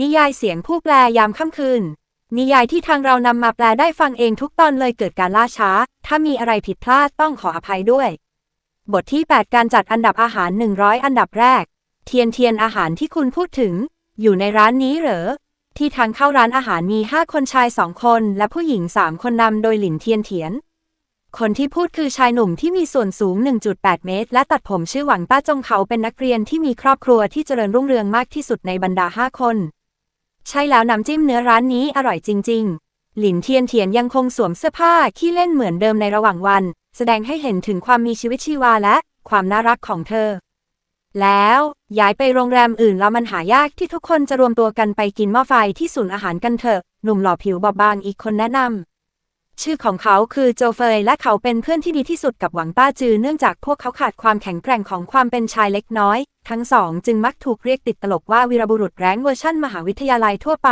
นิยายเสียงผู้แปลยามค่ำคืน นิยายที่ทางเรานำมาแปลได้ฟังเองทุกตอนเลยเกิดการล่าช้า ถ้ามีอะไรผิดพลาดต้องขออภัยด้วย บทที่ 8 การจัดอันดับอาหาร 100 อันดับแรก เทียนเทียนอาหารที่คุณพูดถึง อยู่ในร้านนี้เหรอ ที่ทางเข้าร้านอาหารมี 5 คนชาย 2 คน และผู้หญิง 3 คนนำโดยหลินเทียนเถียน คนที่พูดคือชายหนุ่มที่มีส่วนสูง 1.8 เมตร และตัดผมชื่อหวังต้าจงเขาเป็นนักเรียนที่มีครอบครัวที่เจริญรุ่งเรืองมากที่สุดในบรรดา 5 คน ใช่แล้วน้ำจิ้มเนื้อร้านนี้อร่อยจริง ๆ หลินเทียนเทียนยังคงสวมเสื้อผ้าขี้เล่นเหมือนเดิมในระหว่างวัน แสดงให้เห็นถึงความมีชีวิตชีวาและความน่ารักของเธอ แล้วย้ายไปโรงแรมอื่นแล้วมันหายากที่ทุกคนจะรวมตัวกันไปกินหม้อไฟที่ศูนย์อาหารกันเถอะ หนุ่มหล่อผิวบอบบางอีกคนแนะนำ ชื่อของเขาคือโจเฟยและเขาเป็นเพื่อนที่ดีที่สุดกับหวังต้าจือเนื่องจากพวกเขาขาดความแข็งแกร่งของความเป็นชายเล็กน้อย ทั้งสองจึงมักถูกเรียกติดตลกว่าวีรบุรุษแร้งเวอร์ชั่นมหาวิทยาลัยทั่วไป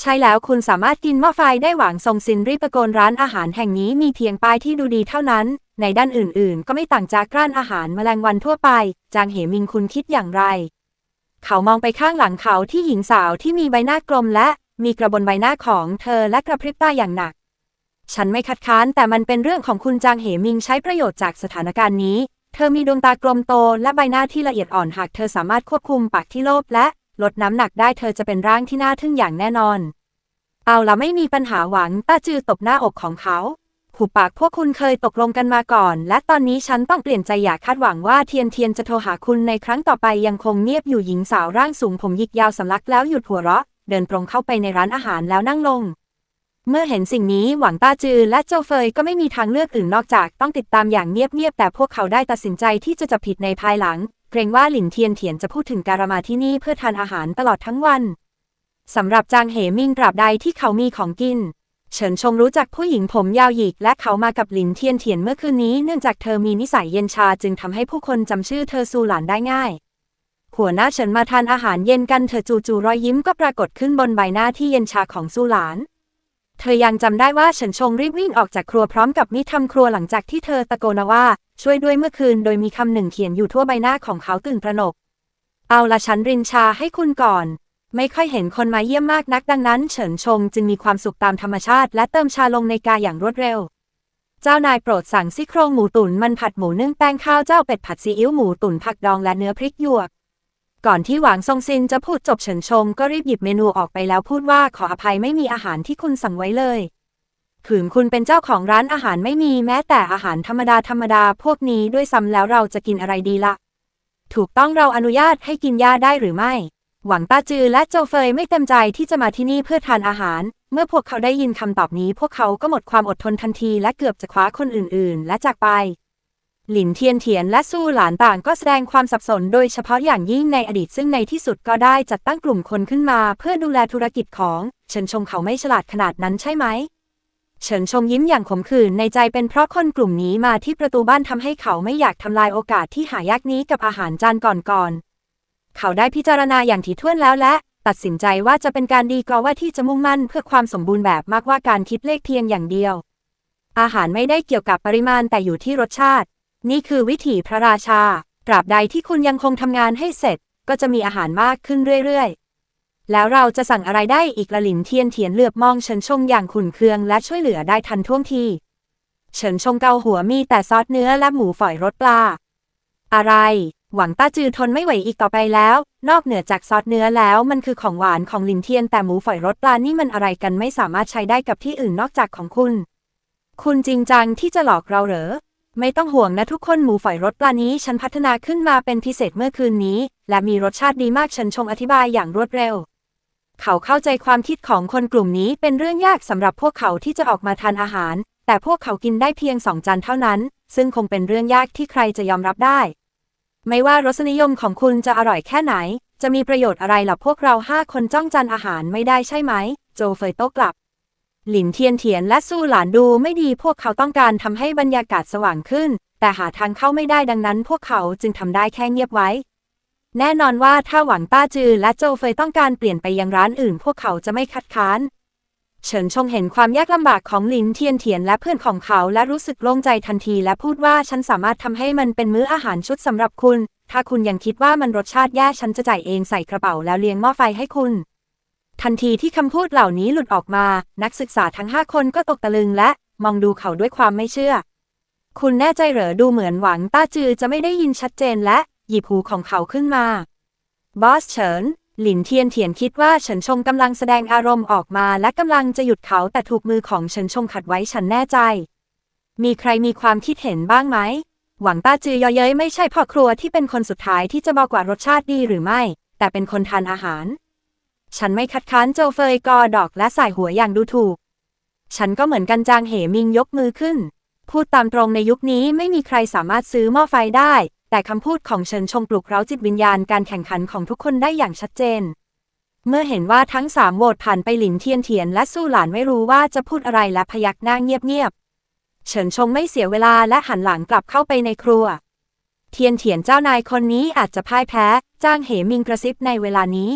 ใช่แล้วคุณสามารถกินหม้อไฟได้หวังทรงซินรีบโกนร้านอาหารแห่งนี้มีเพียงป้ายที่ดูดีเท่านั้น ในด้านอื่นๆ ก็ไม่ต่างจากร้านอาหารแมลงวันทั่วไป จางเหมิงคุณคิดอย่างไร เขามองไปข้างหลังเขาที่หญิงสาวที่มีใบหน้ากลมและมีกระบนใบหน้าของเธอและกระพริบตาอย่างหนัก ฉันไม่คัดค้านแต่มันเป็นเรื่องของคุณจางเหมิงใช้ประโยชน์จากสถานการณ์นี้ เธอมีดวงตากลมโตและใบหน้าที่ละเอียดอ่อนหากเธอสามารถควบคุมปากที่โลภและลดน้ำหนักได้เธอจะเป็นร่างที่น่าทึ่งอย่างแน่นอน เอาละไม่มีปัญหาหวังต้าจือตบหน้าอกของเขาผูปากพวกคุณเคยตกลงกันมาก่อน และตอนนี้ฉันต้องเปลี่ยนใจอยากคาดหวังว่าเทียนเทียนจะโทรหาคุณในครั้งต่อไปยังคงเงียบอยู่หญิงสาวร่างสูงผมหยิกยาวสำลักแล้วหยุดหัวเราะ เดินตรงเข้าไปในร้านอาหารแล้วนั่งลง เมื่อเห็นสิ่งนี้หวังต้าจือและโจเฟยก็ไม่มีทางเลือกอื่นนอกจากต้องติดตามอย่างเงียบๆแต่พวกเขาได้ตัดสินใจที่จะจับผิดในภายหลัง เกรงว่าหลินเทียนเถียนจะพูดถึงการมาที่นี่เพื่อทานอาหารตลอดทั้งวันสำหรับจางเหมิงตราบใดที่เขามีของกิน เฉินชงรู้จักผู้หญิงผมยาวหยิกและเขามากับหลินเทียนเถียนเมื่อคืนนี้เนื่องจากเธอมีนิสัยเย็นชาจึงทำให้ผู้คนจำชื่อเธอซูหลานได้ง่ายหัวหน้าเฉินมาทานอาหารเย็นกันเธอจู่ๆรอยยิ้มก็ปรากฏขึ้นบนใบหน้าที่เย็นชาของซูหลาน เธอยังจำได้ว่าเฉินชงรีบวิ่งออกจากครัวพร้อมกับมิตรทำครัวหลังจากที่เธอตะโกนว่า ช่วยด้วยเมื่อคืนโดยมีคำหนึ่งเขียนอยู่ทั่วใบหน้าของเขาตื่นตระหนก เอาละฉันรินชาให้คุณก่อน ไม่ค่อยเห็นคนมาเยี่ยมมากนักดังนั้น เฉินชงจึงมีความสุขตามธรรมชาติ และเติมชาลงในกาอย่างรวดเร็ว เจ้านายโปรดสั่งซี่โครงหมูตุ๋นมันผัดหมูนึ่งแป้งข้าวเจ้าเป็ดผัดซีอิ๊วหมูตุ๋นผักดองและเนื้อพริกหยวก ก่อนที่หวางซงซินจะพูดจบเฉินชงก็รีบหยิบเมนูออกไปแล้วพูดว่าขออภัยไม่มีอาหารที่คุณสั่งไว้เลยผืนคุณเป็นเจ้าของร้านอาหารไม่มีแม้แต่อาหารธรรมดาธรรมดาพวกนี้ด้วยซ้ำแล้วเราจะกินอะไรดีละถูกต้องเราอนุญาตให้กินหญ้าได้หรือไม่ หวังต้าจือและโจเฟยไม่เต็มใจที่จะมาที่นี่เพื่อทานอาหาร เมื่อพวกเขาได้ยินคำตอบนี้ พวกเขาก็หมดความอดทนทันทีและเกือบจะคว้าคนอื่น ๆ และจากไป หลินเทียนเถียนและสู้หลานต่างก็แสดงความสับสนโดยเฉพาะอย่างยิ่งในอดีตซึ่งในที่สุดก็ได้จัดตั้งกลุ่มคนขึ้นมาเพื่อดูแลธุรกิจของเฉินชงเขาไม่ฉลาดขนาดนั้นใช่ไหมเฉินชงยิ้มอย่างขมขื่นในใจเป็นเพราะคนกลุ่มนี้มาที่ประตูบ้านทำให้เขาไม่อยากทำลายโอกาสที่หายากนี้กับอาหารจานก่อนๆเขาได้พิจารณาอย่างถี่ถ้วนแล้วและตัดสินใจว่าจะเป็นการดีกว่าที่จะมุ่งมั่นเพื่อความสมบูรณ์แบบมากกว่าการคิดเลขเพียงอย่างเดียว อาหารไม่ได้เกี่ยวกับปริมาณแต่อยู่ที่รสชาติ นี่คือวิถีพระราชา ตราบใดที่คุณยังคงทำงานให้เสร็จ ก็จะมีอาหารมากขึ้นเรื่อยๆ แล้วเราจะสั่งอะไรได้อีกละหลินเทียนเถียนเหลือบมองเฉินชงอย่างขุนเคืองและช่วยเหลือได้ทันท่วงทีเฉินชงเกาหัวมีแต่ซอสเนื้อและหมูฝอยรสปลา อะไร หวังต้าจือทนไม่ไหวอีกต่อไปแล้ว นอกเหนือจากซอสเนื้อแล้วมันคือของหวานของลินเทียนแต่หมูฝอยรสปลานี่มันอะไรกันไม่สามารถใช้ได้กับที่อื่นนอกจากของคุณ คุณจริงจังที่จะหลอกเราเหรอ ไม่ต้องห่วงนะทุกคนหมูฝอยรสปลานี้ฉันพัฒนาขึ้นมาเป็นพิเศษเมื่อคืนนี้ และมีรสชาติดีมากฉันชงอธิบายอย่างรวดเร็ว เขาเข้าใจความคิดของคนกลุ่มนี้เป็นเรื่องยากสำหรับพวกเขาที่จะออกมาทานอาหาร แต่พวกเขากินได้เพียงสองจานเท่านั้น ซึ่งคงเป็นเรื่องยากที่ใครจะยอมรับได้ ไม่ว่ารสนิยมของคุณจะอร่อยแค่ไหน จะมีประโยชน์อะไรหรอพวกเราห้าคนจ้องจานอาหารไม่ได้ใช่ไหม โจเฟยโต้กลับ หลินเทียนเถียนและสู้หลานดูไม่ดีพวกเขาต้องการทำให้บรรยากาศสว่างขึ้น แต่หาทางเข้าไม่ได้ดังนั้นพวกเขาจึงทำได้แค่เงียบไว้ แน่นอนว่าถ้าหวังต้าจือและโจเฟยต้องการเปลี่ยนไปยังร้านอื่น พวกเขาจะไม่คัดค้านเฉินชงเห็นความยากลำบากของหลินเทียนเถียนและเพื่อนของเขาและรู้สึกโล่งใจทันทีและพูดว่าฉันสามารถทำให้มันเป็นมื้ออาหารชุดสำหรับคุณ ถ้าคุณยังคิดว่ามันรสชาติแย่ฉันจะจ่ายเองใส่กระเป๋าแล้วเลี้ยงหม้อไฟให้คุณ ทันทีที่คำพูดเหล่านี้หลุดออกมา นักศึกษาทั้งห้าคนก็ตกตะลึงและมองดูเขาด้วยความไม่เชื่อ คุณแน่ใจเหรอดูเหมือนหวังต้าจือจะไม่ได้ยินชัดเจนและหยิบหูของเขาขึ้นมา บอสเฉิน หลินเทียนเถียนคิดว่าเฉินชงกำลังแสดงอารมณ์ออกมาและกำลังจะหยุดเขาแต่ถูกมือของเฉินชงขัดไว้ฉันแน่ใจ มีใครมีความคิดเห็นบ้างไหม หวังต้าจือยอเย้ยไม่ใช่พ่อครัวที่เป็นคนสุดท้ายที่จะบอกว่ารสชาติดีหรือไม่ แต่เป็นคนทานอาหาร ฉันไม่คัดค้านโจเฟยกอดอกและสายหัวอย่างดูถูก ฉันก็เหมือนกันจางเหมิงยกมือขึ้น พูดตามตรงในยุคนี้ไม่มีใครสามารถซื้อหม้อไฟได้ แต่คำพูดของเฉินชงปลุกเร้าจิตวิญญาณการแข่งขันของทุกคนได้อย่างชัดเจน เมื่อเห็นว่าทั้งสามโหวตผ่านไปหลินเทียนเถียนและสู้หลานไม่รู้ว่าจะพูดอะไรและพยักหน้าเงียบๆ เฉินชงไม่เสียเวลาและหันหลังกลับเข้าไปในครัว เทียนเถียนเจ้านายคนนี้อาจจะพ่ายแพ้ จ้างเหมิงกระซิบในเวลานี้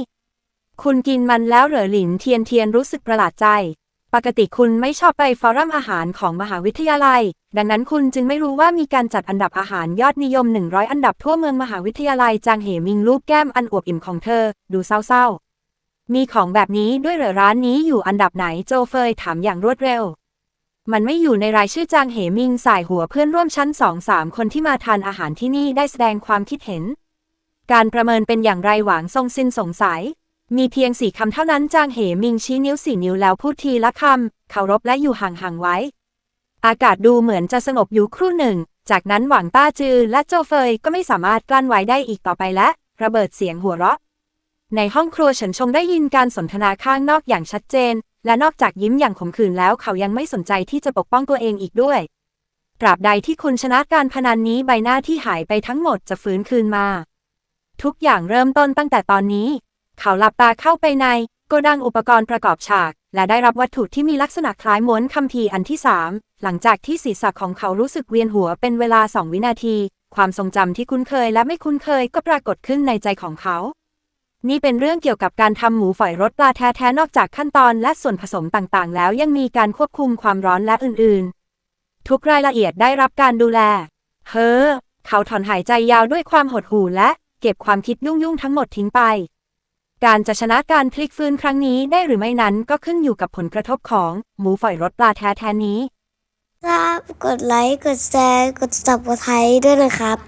คุณกินมันแล้วเหรอหลินเทียนเทียนรู้สึกประหลาดใจ ปกติคุณไม่ชอบไปฟอรัมอาหารของมหาวิทยาลัย ดังนั้นคุณจึงไม่รู้ว่ามีการจัดอันดับอาหารยอดนิยม 100 อันดับทั่วเมืองมหาวิทยาลัยจางเหมิงรูปแก้มอันอวบอิ่มของเธอ ดูเศร้าๆ มีของแบบนี้ด้วยเหรอร้านนี้อยู่อันดับไหนโจเฟยถามอย่างรวดเร็วมันไม่อยู่ในรายชื่อจางเหมิงสายหัวเพื่อนร่วมชั้นสองสามคนที่มาทานอาหารที่นี่ได้แสดงความคิดเห็น การประเมินเป็นอย่างไรหวางทรงซินสงสัย มีเพียงสี่คำเท่านั้นจางเหมิงชี้นิ้วสี่นิ้วแล้วพูดทีละคำเคารพและอยู่ห่างๆไว้ อากาศดูเหมือนจะสงบอยู่ครู่หนึ่ง จากนั้นหวังต้าจือและโจเฟยก็ไม่สามารถกลั้นไว้ได้อีกต่อไปและ ระเบิดเสียงหัวเราะ ในห้องครัวเฉินชงได้ยินการสนทนาข้างนอกอย่างชัดเจน และนอกจากยิ้มอย่างขมขื่นแล้วเขายังไม่สนใจที่จะปกป้องตัวเองอีกด้วยตราบใดที่คุณชนะการพนันนี้ใบหน้าที่หายไปทั้งหมดจะฟื้นคืนมา ทุกอย่างเริ่มต้นตั้งแต่ตอนนี้ เขาหลับตาเข้าไปในโกดังอุปกรณ์ประกอบฉาก และได้รับวัตถุที่มีลักษณะคล้ายม้วนคัมภีร์อันที่สามหลังจากที่ศีรษะของเขารู้สึกเวียนหัวเป็นเวลาสองวินาที ความทรงจำที่คุ้นเคยและไม่คุ้นเคยก็ปรากฏขึ้นในใจของเขา นี่เป็นเรื่องเกี่ยวกับการทำหมูฝอยรสปลาแท้ๆนอกจากขั้นตอนและส่วนผสมต่างๆ แล้วยังมีการควบคุมความร้อนและอื่นๆ ทุกรายละเอียดได้รับการดูแล เฮ้อเขาถอนหายใจยาวด้วยความหดหู่และเก็บความคิดยุ่งๆทั้งหมดทิ้งไป การจะชนะการพลิกฟื้นครั้งนี้ได้หรือไม่นั้นก็ขึ้นอยู่กับผลกระทบของ หมูฝอยรสปลาแท้แท้นี้ ครับ กดไลค์ กดแชร์ กดสับกดไทยด้วยนะครับ